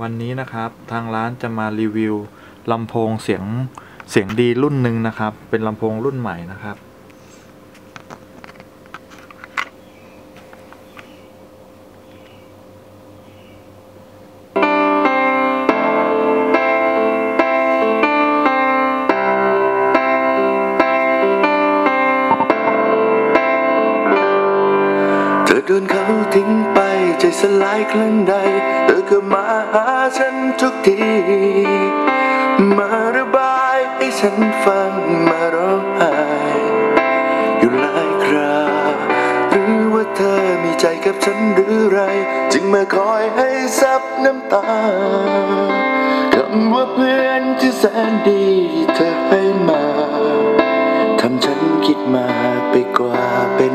วันนี้นะครับทางร้านจะมารีวิวลำโพงเสียงเสียงดีรุ่นหนึ่งนะครับ เป็นลำโพงรุ่นใหม่นะครับ โดนเขาทิ้งไปใจสลายครั้งใดเธอก็มาหาฉันทุกที มาระบายให้ฉันฟังมาร้องไห้อยู่หลายคราหรือว่าเธอมีใจกับฉันหรือไร จึงมาคอยให้ซับน้ำตาคำว่าเพื่อนที่แสนดีเธอให้มาทำฉันคิดมาไปกว่าเป็น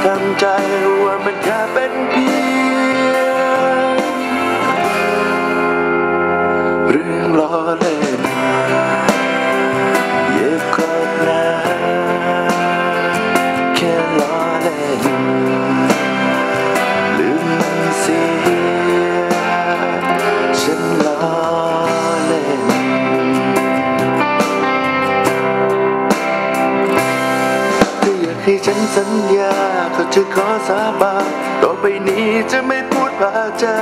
ทำใจว่ามันแค่เป็นเพียงเรื่องล้อเล่น ให้ฉันสัญญาเขาจะขอสาบานต่อไปนี้จะไม่พูดพาเจอ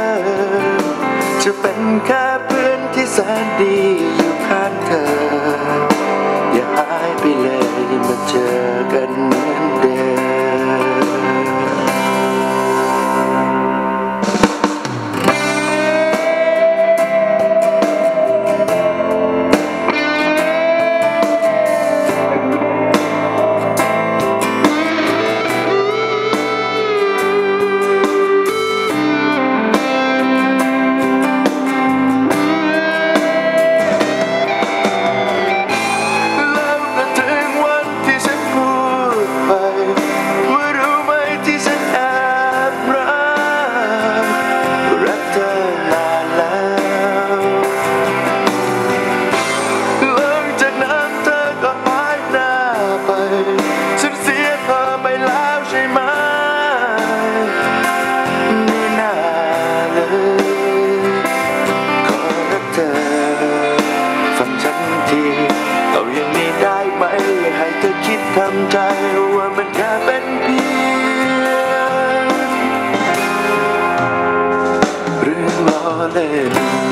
จะเป็นแค่เพื่อนที่แสนดีอยู่ข้างเธอ อย่าหายไปเลย ใช่ไหมไม่น่าเลยขอรักเธอฟังฉันทีเอาอย่างนี้ได้ไหมอยากให้เธอคิดทำใจว่ามันแค่เป็นเพียงเรื่องล้อเล่นอะแค่ล้อเล่น